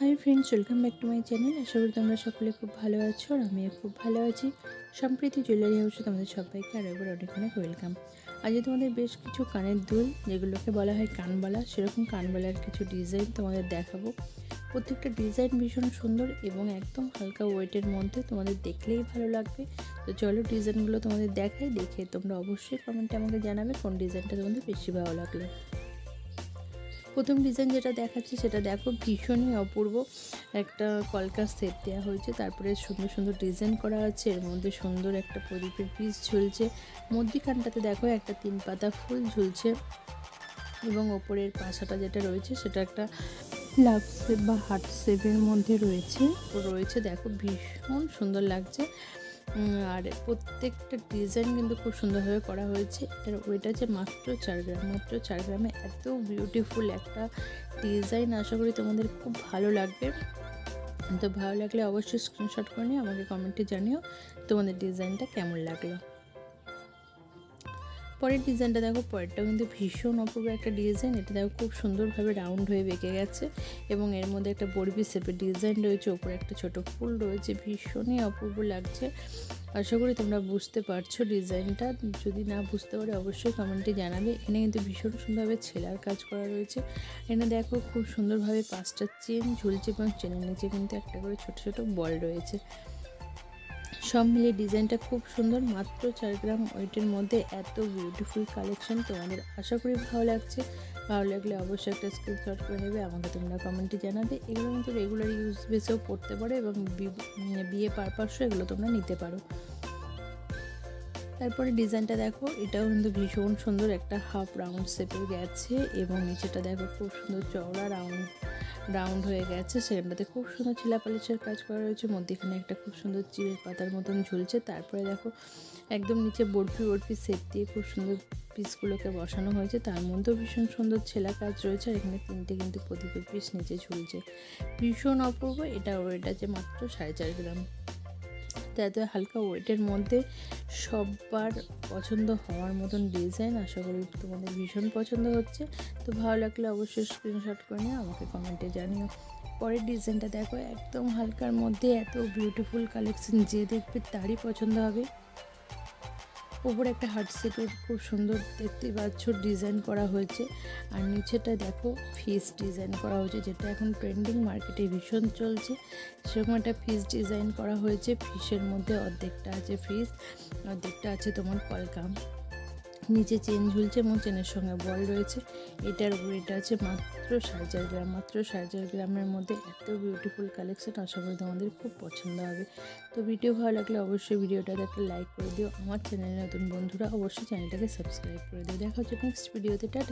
Hi friends welcome back to my channel আশা করি তোমরা সকলে খুব ভালো আছো আর আমিও খুব ভালো আছি। সম্প্রীতি জুয়েলারি হাউসে তোমাদের সবাইকে আরও একবার অনেক অনেক ওয়েলকাম আজকে তোমাদের বেশ কিছু কানের দুল, যেগুলোকে বলা হয় কানবালা, সেরকম কানবালার কিছু ডিজাইন তোমাদের দেখাবো। প্রত্যেকটা ডিজাইন ভীষণ সুন্দর এবং একদম হালকা ওয়েটের মধ্যে তোমাদের দেখলেই ভালো লাগবে। তো চলো ডিজাইনগুলো তোমাদের দেখাই, দেখে তোমরা অবশ্যই কমেন্টে আমাকে জানাবে কোন ডিজাইনটা তোমাদের বেশি ভালো লাগল। প্রথম ডিজাইন যেটা দেখাচ্ছি সেটা দেখো ভীষণই অপূর্ব। একটা কলকার সেট দেওয়া হয়েছে, তারপরে সুন্দর সুন্দর ডিজাইন করা আছে, এর মধ্যে সুন্দর একটা প্রদীপের পিস ঝুলছে। মধ্যিখানটাতে দেখো একটা তিন পাতা ফুল ঝুলছে এবং ওপরের পাশাটা যেটা রয়েছে সেটা একটা লাভ শেপ বা হার্ট শেপের মধ্যে রয়েছে। রয়েছে দেখো ভীষণ সুন্দর লাগছে। আর প্রত্যেকটা ডিজাইন কিন্তু খুব সুন্দরভাবে করা হয়েছে। এর ওয়েট আছে মাত্র চার গ্রাম, মাত্র চার গ্রামে এত বিউটিফুল একটা ডিজাইন আশা করি তোমাদের খুব ভালো লাগবে। তো ভালো লাগলে অবশ্যই স্ক্রিনশট করে নিয়ে আমাকে কমেন্টে জানিও তোমাদের ডিজাইনটা কেমন লাগল। পরের ডিজাইনটা দেখো, পরেরটাও কিন্তু ভীষণ অপূর্ব একটা ডিজাইন। এটা দেখো খুব সুন্দরভাবে রাউন্ড হয়ে বেঁকে গেছে এবং এর মধ্যে একটা বরবি শেপের ডিজাইন রয়েছে, ওপরে একটা ছোট ফুল রয়েছে, ভীষণই অপূর্ব লাগছে। আশা করি তোমরা বুঝতে পারছ ডিজাইনটা। যদি না বুঝতে পারে, অবশ্যই কমেন্টে জানাবে। এখানে কিন্তু ভীষণ সুন্দরভাবে ছেলার কাজ করা রয়েছে। এখানে দেখো খুব সুন্দরভাবে পাঁচটা চেন ঝুলছে এবং চেনের নিচে কিন্তু একটা করে ছোট ছোট বল রয়েছে। সব মিলিয়ে ডিজাইনটা খুব সুন্দর। মাত্র চার গ্রাম ওয়েটের মধ্যে এত বিউটিফুল কালেকশন তোমাদের আশা করি ভালো লাগছে। ভালো লাগলে অবশ্যই একটা স্ক্রিনশট করে নেবে, আমাকে তোমরা কমেন্টে জানাবে। এগুলো কিন্তু রেগুলার ইউজ বেসেও পড়তে পারো এবং বিয়ে পারপাসও এগুলো তোমরা নিতে পারো। তারপরে ডিজাইনটা দেখো, এটাও কিন্তু ভীষণ সুন্দর একটা হাফ রাউন্ড শেপের গেছে এবং নিচেটা দেখো খুব সুন্দর চওড়া রাউন্ড রাউন্ড হয়ে গেছে। সেখানটাতে খুব সুন্দর ছিলা পালিশের কাজ করা রয়েছে, মধ্যেখানে একটা খুব সুন্দর চিড়ের পাতার মতন ঝুলছে। তারপরে দেখো একদম নিচে বরফি বরফি সেট দিয়ে খুব সুন্দর পিসগুলোকে বসানো হয়েছে। তার মধ্যেও ভীষণ সুন্দর ছেলা কাজ রয়েছে, আর এখানে তিনটে কিন্তু প্রদীপের পিস নিচে ঝুলছে। ভীষণ অপূর্ব, এটা ওয়েট আছে মাত্র সাড়ে চার গ্রাম। তো এত হালকা ওয়েটের মধ্যে সবার পছন্দ হওয়ার মতন ডিজাইন আশা করি তোমাদের ভীষণ পছন্দ হচ্ছে। তো ভালো লাগলে অবশ্যই স্ক্রিনশট করে নিয়ে আমাকে কমেন্টে জানিও। পরের ডিজাইনটা দেখো, একদম হালকার মধ্যে এত বিউটিফুল কালেকশন যে দেখবে তারই পছন্দ হবে। উপরে একটা হার্ট খুব সুন্দর দেখতে পাচ্ছ ডিজাইন করা হয়েছে। আর নিচেটা দেখো ফিস ডিজাইন করা হয়েছে, যেটা এখন ট্রেন্ডিং মার্কেটে ভীষণ চলছে। সেরকম একটা ফিস ডিজাইন করা হয়েছে ফিসের মধ্যে অর্ধেকটা আছে ফিস অর্ধেকটা আছে তোমার কলকাম। নিচে চেন ঝুলছে এবং চেনের সঙ্গে বল রয়েছে। এটার ওয়েটা আছে মাত্র সাড়ে চার গ্রাম। মাত্র সাড়ে চার গ্রামের মধ্যে এত বিউটিফুল কালেকশন আশা করি তোমাদের খুব পছন্দ হবে। তো ভিডিও ভালো লাগলে অবশ্যই ভিডিওটাতে একটা লাইক করে দিও। আমার চ্যানেলের নতুন বন্ধুরা অবশ্যই চ্যানেলটাকে সাবস্ক্রাইব করে দিও। দেখা হচ্ছে নেক্সট ভিডিওতে টাটা।